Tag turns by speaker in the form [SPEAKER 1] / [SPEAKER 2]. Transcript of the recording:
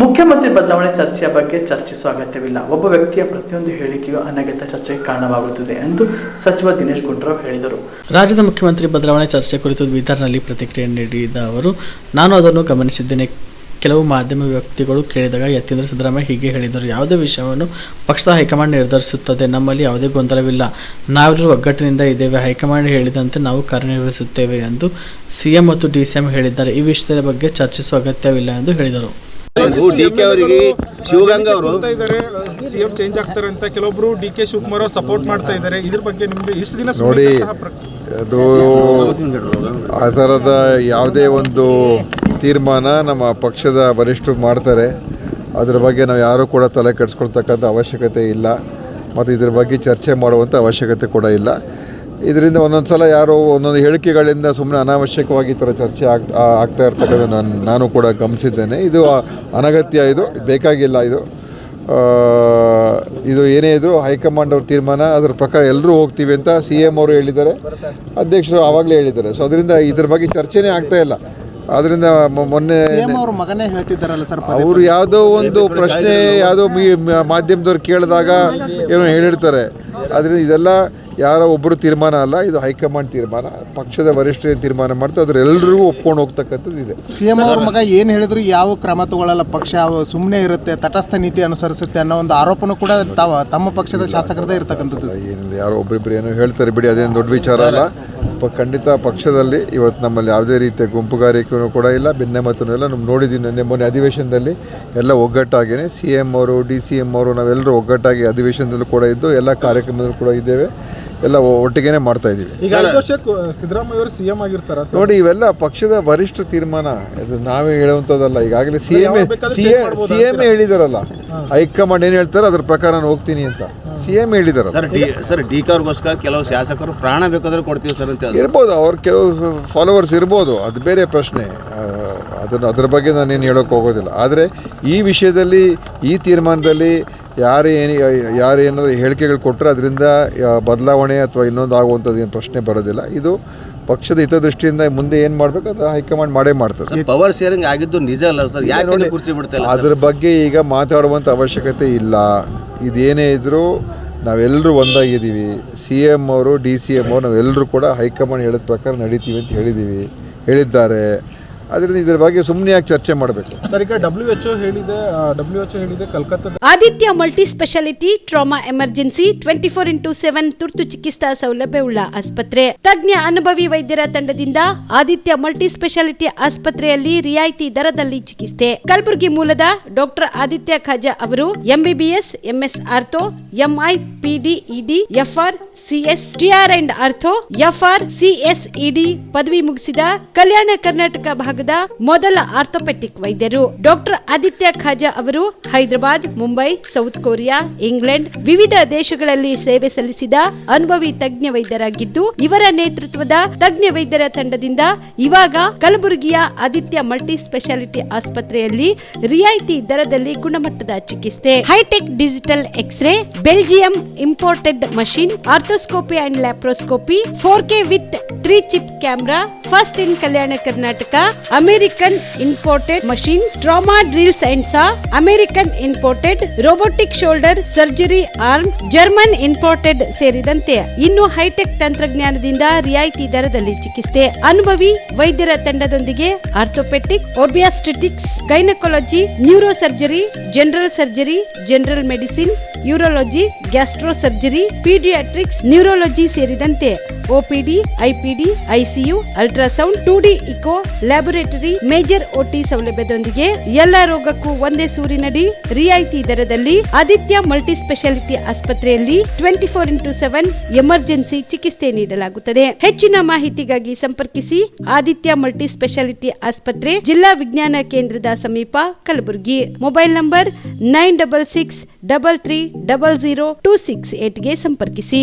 [SPEAKER 1] ಮುಖ್ಯಮಂತ್ರಿ ಬದಲಾವಣೆ ಚರ್ಚೆಯ ಬಗ್ಗೆ ಚರ್ಚಿಸುವ ಅಗತ್ಯವಿಲ್ಲ. ಒಬ್ಬ ವ್ಯಕ್ತಿಯ ಪ್ರತಿಯೊಂದು ಹೇಳಿಕೆಯು ಅನಗತ್ಯ ಚರ್ಚೆಗೆ ಕಾರಣವಾಗುತ್ತದೆ ಎಂದು ಸಚಿವ ದಿನೇಶ್ ಗುಂಡೂರಾವ್ ಹೇಳಿದರು. ರಾಜ್ಯದ ಮುಖ್ಯಮಂತ್ರಿ ಬದಲಾವಣೆ ಚರ್ಚೆ ಕುರಿತು ಬೀದರ್ನಲ್ಲಿ ಪ್ರತಿಕ್ರಿಯೆ ನೀಡಿದ ಅವರು, ನಾನು ಅದನ್ನು ಗಮನಿಸಿದ್ದೇನೆ. ಕೆಲವು ಮಾಧ್ಯಮ ವ್ಯಕ್ತಿಗಳು ಕೇಳಿದಾಗ ಯತೀಂದ್ರ ಸಿದ್ದರಾಮಯ್ಯ ಹೀಗೆ ಹೇಳಿದರು, ಯಾವುದೇ ವಿಷಯವನ್ನು ಪಕ್ಷದ ಹೈಕಮಾಂಡ್ ನಿರ್ಧರಿಸುತ್ತದೆ, ನಮ್ಮಲ್ಲಿ ಯಾವುದೇ ಗೊಂದಲವಿಲ್ಲ. ನಾವೆಲ್ಲರೂ ಒಗ್ಗಟ್ಟಿನಿಂದ ಇದ್ದೇವೆ, ಹೈಕಮಾಂಡ್ ಹೇಳಿದಂತೆ ನಾವು ಕಾರ್ಯನಿರ್ವಹಿಸುತ್ತೇವೆ ಎಂದು ಸಿಎಂ ಮತ್ತು ಡಿಸಿಎಂ ಹೇಳಿದ್ದಾರೆ. ಈ ವಿಷಯದ ಬಗ್ಗೆ ಚರ್ಚಿಸುವ ಅಗತ್ಯವಿಲ್ಲ ಎಂದು ಹೇಳಿದರು.
[SPEAKER 2] ಡಿ ಕೆ ಅವರಿಗೆ ಶಿವಗಂಗಾ ಅವರು.
[SPEAKER 3] ಸಿಎಂ ಚೇಂಜ್ ಆಗ್ತಾರೆ ಅಂತ ಕೆಲವೊಬ್ರು ಡಿ ಕೆ ಶಿವಕುಮಾರ್ ಅವ್ರು ಸಪೋರ್ಟ್ ಮಾಡ್ತಾ ಇದ್ದಾರೆ. ಇದ್ರ ಬಗ್ಗೆ ನಿಮ್ದು ಇಷ್ಟು ದಿನ
[SPEAKER 4] ನೋಡಿ ಅದು ಆ ಥರದ ಯಾವುದೇ ಒಂದು ತೀರ್ಮಾನ ನಮ್ಮ ಪಕ್ಷದ ವರಿಷ್ಠರು ಮಾಡ್ತಾರೆ. ಅದ್ರ ಬಗ್ಗೆ ನಾವು ಯಾರೂ ಕೂಡ ತಲೆ ಕೆಡಿಸ್ಕೊಳ್ತಕ್ಕಂಥ ಅವಶ್ಯಕತೆ ಇಲ್ಲ. ಮತ್ತು ಇದ್ರ ಬಗ್ಗೆ ಚರ್ಚೆ ಮಾಡುವಂಥ ಅವಶ್ಯಕತೆ ಕೂಡ ಇಲ್ಲ. ಇದರಿಂದ ಒಂದೊಂದು ಸಲ ಯಾರೋ ಒಂದೊಂದು ಹೇಳಿಕೆಗಳಿಂದ ಸುಮ್ಮನೆ ಅನಾವಶ್ಯಕವಾಗಿ ಈ ಥರ ಚರ್ಚೆ ಆಗ್ತಾ ಆಗ್ತಾ ಇರ್ತಕ್ಕಂಥ ನಾನು ನಾನು ಕೂಡ ಗಮನಿಸಿದ್ದೇನೆ. ಇದು ಅನಗತ್ಯ ಇದು ಬೇಕಾಗಿಲ್ಲ ಇದು. ಇದು ಏನೇ ಇದ್ದರೂ ಹೈಕಮಾಂಡ್ ಅವ್ರ ತೀರ್ಮಾನ ಅದ್ರ ಪ್ರಕಾರ ಎಲ್ಲರೂ ಹೋಗ್ತೀವಿ ಅಂತ ಸಿ ಎಂ ಅವರು ಹೇಳಿದ್ದಾರೆ. ಅಧ್ಯಕ್ಷರು ಆವಾಗಲೇ ಹೇಳಿದ್ದಾರೆ. ಸೊ ಅದರಿಂದ ಇದ್ರ ಬಗ್ಗೆ ಚರ್ಚೆನೇ ಆಗ್ತಾ ಇಲ್ಲ. ಆದ್ದರಿಂದ ಮೊ- ಮೊನ್ನೆ
[SPEAKER 5] ಅವ್ರ ಮಗನೇ ಹೇಳ್ತಿದ್ದಾರಲ್ಲ ಸರ್
[SPEAKER 4] ಅವರು ಯಾವುದೋ ಒಂದು ಪ್ರಶ್ನೆ ಯಾವುದೋ ಮಾಧ್ಯಮದವ್ರು ಕೇಳಿದಾಗ ಏನೋ ಹೇಳಿರ್ತಾರೆ. ಅದರಿಂದ ಇದೆಲ್ಲ ಯಾರೋ ಒಬ್ಬರು ತೀರ್ಮಾನ ಅಲ್ಲ ಇದು ಹೈಕಮಾಂಡ್ ತೀರ್ಮಾನ ಪಕ್ಷದ ವರಿಷ್ಠ ಏನ್ ತೀರ್ಮಾನ ಮಾಡ್ತಾರೆ ಅದ್ರ ಎಲ್ಲರಿಗೂ ಒಪ್ಕೊಂಡು ಹೋಗ್ತಕ್ಕಂಥದ್ದು ಇದೆ.
[SPEAKER 5] ಸಿಎಂ ಅವ್ರ ಮಗ ಏನು ಹೇಳಿದ್ರು ಯಾವ ಕ್ರಮ ತಗೊಳ್ಳಲ್ಲ ಪಕ್ಷ ಸುಮ್ಮನೆ ಇರುತ್ತೆ ತಟಸ್ಥ ನೀತಿ ಅನುಸರಿಸುತ್ತೆ ಅನ್ನೋ ಒಂದು ಆರೋಪನೂ ಕೂಡ ತಾವ ತಮ್ಮ ಪಕ್ಷದ ಶಾಸಕರದೇ ಇರ್ತಕ್ಕಂಥದ್ದು.
[SPEAKER 4] ಏನಿಲ್ಲ ಯಾರೋ ಒಬ್ಬರಿಬ್ಬರು ಏನೋ ಹೇಳ್ತಾರೆ ಬಿಡಿ ಅದೇನು ದೊಡ್ಡ ವಿಚಾರ ಅಲ್ಲ. ಪ- ಖಂಡಿತ ಪಕ್ಷದಲ್ಲಿ ಇವತ್ತು ನಮ್ಮಲ್ಲಿ ಯಾವುದೇ ರೀತಿಯ ಗುಂಪುಗಾರಿಕೆಯೂ ಕೂಡ ಇಲ್ಲ ಭಿನ್ನಮತನೂ ಮತನೆಲ್ಲ ನಾವು ನೋಡಿದ್ದೀನಿ ನಿನ್ನೆ ಮೊನ್ನೆ ಅಧಿವೇಶನದಲ್ಲಿ ಎಲ್ಲ ಒಗ್ಗಟ್ಟಾಗಿಯೇ ಸಿ ಎಂ ಅವರು ಡಿ ಸಿ ಎಂ ಅವರು ನಾವೆಲ್ಲರೂ ಒಗ್ಗಟ್ಟಾಗಿ ಅಧಿವೇಶನದಲ್ಲೂ ಕೂಡ ಇದ್ದು ಎಲ್ಲ ಕಾರ್ಯಕ್ರಮದಲ್ಲೂ ಕೂಡ ಇದ್ದೇವೆ. ಎಲ್ಲ ಒಟ್ಟಿಗೆನೆ ಮಾಡ್ತಾ
[SPEAKER 3] ಇದೀವಿ ಸಿದ್ದರಾಮಯ್ಯ ಸಿಎಂ ಆಗಿರ್ತಾರ ಸರ್?
[SPEAKER 4] ನೋಡಿ ಇವೆಲ್ಲ ಪಕ್ಷದ ವರಿಷ್ಠ ತೀರ್ಮಾನ. ಇದು ನಾವೇ ಹೇಳುವಂಥದ್ದಲ್ಲ ಈಗಾಗಲೇ C
[SPEAKER 3] CM
[SPEAKER 4] C M C M ಹೇಳಿದಾರಲ್ಲ. High command ಏನು ಹೇಳ್ತಾರೆ ಅದ್ರ ಪ್ರಕಾರ ನಾನು ಹೋಗ್ತೀನಿ ಅಂತ. C M ಹೇಳಿದಾರ
[SPEAKER 2] sir D sir D K ಅವ್ರಿಗೋಸ್ಕರ ಕೆಲವು ಶಾಸಕರು ಪ್ರಾಣ ಬೇಕಾದ್ರೆ ಕೊಡ್ತೀವಿ ಸರ್ ಅಂತ.
[SPEAKER 4] ಇರ್ಬೋದು ಅವ್ರ ಕೆಲವು ಫಾಲೋವರ್ಸ್ ಇರ್ಬೋದು ಅದು ಬೇರೆ ಪ್ರಶ್ನೆ. ಅದನ್ನು ಅದ್ರ ಬಗ್ಗೆ ನಾನೇನು ಹೇಳೋಕೆ ಹೋಗೋದಿಲ್ಲ. ಆದರೆ ಈ ವಿಷಯದಲ್ಲಿ ಈ ತೀರ್ಮಾನದಲ್ಲಿ ಯಾರು ಏನು ಯಾರು ಏನಾದರೂ ಹೇಳಿಕೆಗಳು ಕೊಟ್ಟರೆ ಅದರಿಂದ ಬದಲಾವಣೆ ಅಥವಾ ಇನ್ನೊಂದು ಆಗುವಂಥದ್ದು ಏನು ಪ್ರಶ್ನೆ ಬರೋದಿಲ್ಲ. ಇದು ಪಕ್ಷದ ಹಿತದೃಷ್ಟಿಯಿಂದ ಮುಂದೆ ಏನು ಮಾಡಬೇಕು ಅದು ಹೈಕಮಾಂಡ್ ಮಾಡೇ ಮಾಡ್ತದೆ.
[SPEAKER 2] ಪವರ್ ಶೇರಿಂಗ್ ಆಗಿದ್ದು ನಿಜ ಅಲ್ಲ ಸರ್. ಯಾಕೆ ಕುರ್ಚಿ ಬಿಡ್ತಾ ಇಲ್ಲ
[SPEAKER 4] ಅದ್ರ ಬಗ್ಗೆ ಈಗ ಮಾತಾಡುವಂಥ ಅವಶ್ಯಕತೆ ಇಲ್ಲ. ಇದೇನೇ ಇದ್ದರೂ ನಾವೆಲ್ಲರೂ ಒಂದಾಗಿದ್ದೀವಿ. ಸಿ ಎಂ ಅವರು ಡಿ ಸಿ ಎಂ ಅವರು ನಾವೆಲ್ಲರೂ ಕೂಡ ಹೈಕಮಾಂಡ್ ಹೇಳಿದ ಪ್ರಕಾರ ನಡೀತೀವಿ ಅಂತ ಹೇಳಿದ್ದೀವಿ. ಹೇಳಿದ್ದಾರೆ. ಅದರಿಂದ ಇದರ ಬಗ್ಗೆ ಸುಮ್ಮನೆ ಯಾಕೆ ಚರ್ಚೆ ಮಾಡಬೇಕು?
[SPEAKER 3] ಸರ್ ಈಗ ಡಬ್ಲ್ಯೂ ಎಚ್ ಹೇಳಿದೆ ಡಬ್ಲ್ಯೂ ಎಚ್ ಹೇಳಿದೆ ಕಲ್ಕತ್ತಾದ
[SPEAKER 6] Aditya multi speciality trauma emergency twenty four into seven ತುರ್ತು ಚಿಕಿತ್ಸಾ ಸೌಲಭ್ಯವುಳ್ಳ ಆಸ್ಪತ್ರೆ. ತಜ್ಞ ಅನುಭವಿ ವೈದ್ಯರ ತಂಡದಿಂದ ಆದಿತ್ಯ ಮಲ್ಟಿ ಸ್ಪೆಷಾಲಿಟಿ ಆಸ್ಪತ್ರೆಯಲ್ಲಿ ರಿಯಾಯಿತಿ ದರದಲ್ಲಿ ಚಿಕಿತ್ಸೆ. ಕಲಬುರಗಿ ಮೂಲದ ಡಾಕ್ಟರ್ ಆದಿತ್ಯ ಖಾಜಾ ಅವರು MBBS MS ortho MI ಪಿಡಿಇಡಿ FR CS and ortho FR ಸಿಎಸ್ಇಡಿ ಪದವಿ ಮುಗಿಸಿದ ಕಲ್ಯಾಣ ಕರ್ನಾಟಕ ಭಾಗದ ಮೊದಲ ಆರ್ಥೋಪೆಟಿಕ್ ವೈದ್ಯರು ಡಾಕ್ಟರ್ ಆದಿತ್ಯ ಖಾಜಾ ಅವರು Hyderabad, Mumbai, South Korea, England, ವಿವಿಧ ದೇಶಗಳಲ್ಲಿ ಸೇವೆ ಸಲ್ಲಿಸಿದ ಅನುಭವಿ ತಜ್ಞ ವೈದ್ಯರಾಗಿದ್ದು, ಇವರ ನೇತೃತ್ವದ ತಜ್ಞ ವೈದ್ಯರ ತಂಡದಿಂದ ಇವಾಗ ಕಲಬುರಗಿಯ ಆದಿತ್ಯ ಮಲ್ಟಿ ಸ್ಪೆಷಾಲಿಟಿ ಆಸ್ಪತ್ರೆಯಲ್ಲಿ ರಿಯಾಯಿತಿ ದರದಲ್ಲಿ ಗುಣಮಟ್ಟದ ಚಿಕಿತ್ಸೆ. Hitech digital x ray, Belgium imported machine arthroscopy and laparoscopy four K with three chip camera first in Kalyana Karnataka American imported machine trauma drills and saw American imported robotic shoulder surgery arm German imported ಸೇರಿದಂತೆ ಇನ್ನು high tech ತಂತ್ರಜ್ಞಾನದಿಂದ ರಿಯಾಯಿತಿ ದರದಲ್ಲಿ ಚಿಕಿತ್ಸೆ, ಅನುಭವಿ ವೈದ್ಯರ ತಂಡದೊಂದಿಗೆ orthopaedic obstetrics gynaecology neuro surgery general surgery general medicine urology gastro surgery paediatrics neurology ಸೇರಿದಂತೆ OPD IPD ICU ultrasound, two D, echo, laboratory, major OT ಸೌಲಭ್ಯದೊಂದಿಗೆ ಎಲ್ಲ ರೋಗಕ್ಕೂ ಒಂದೇ ಸೂರಿನಡಿ ರಿಯಾಯಿತಿ ದರದಲ್ಲಿ ಆದಿತ್ಯ ಮಲ್ಟಿ ಸ್ಪೆಷಾಲಿಟಿ ಆಸ್ಪತ್ರೆಯಲ್ಲಿ twenty four into seven emergency ಚಿಕಿತ್ಸೆ ನೀಡಲಾಗುತ್ತದೆ. ಹೆಚ್ಚಿನ ಮಾಹಿತಿಗಾಗಿ ಸಂಪರ್ಕಿಸಿ ಆದಿತ್ಯ ಮಲ್ಟಿ ಸ್ಪೆಷಾಲಿಟಿ ಆಸ್ಪತ್ರೆ ಜಿಲ್ಲಾ ವಿಜ್ಞಾನ ಕೇಂದ್ರದ ಸಮೀಪ Kalaburagi. Mobile number nine double six double three double zero two six ಏಟ್ಗೆ ಸಂಪರ್ಕಿಸಿ.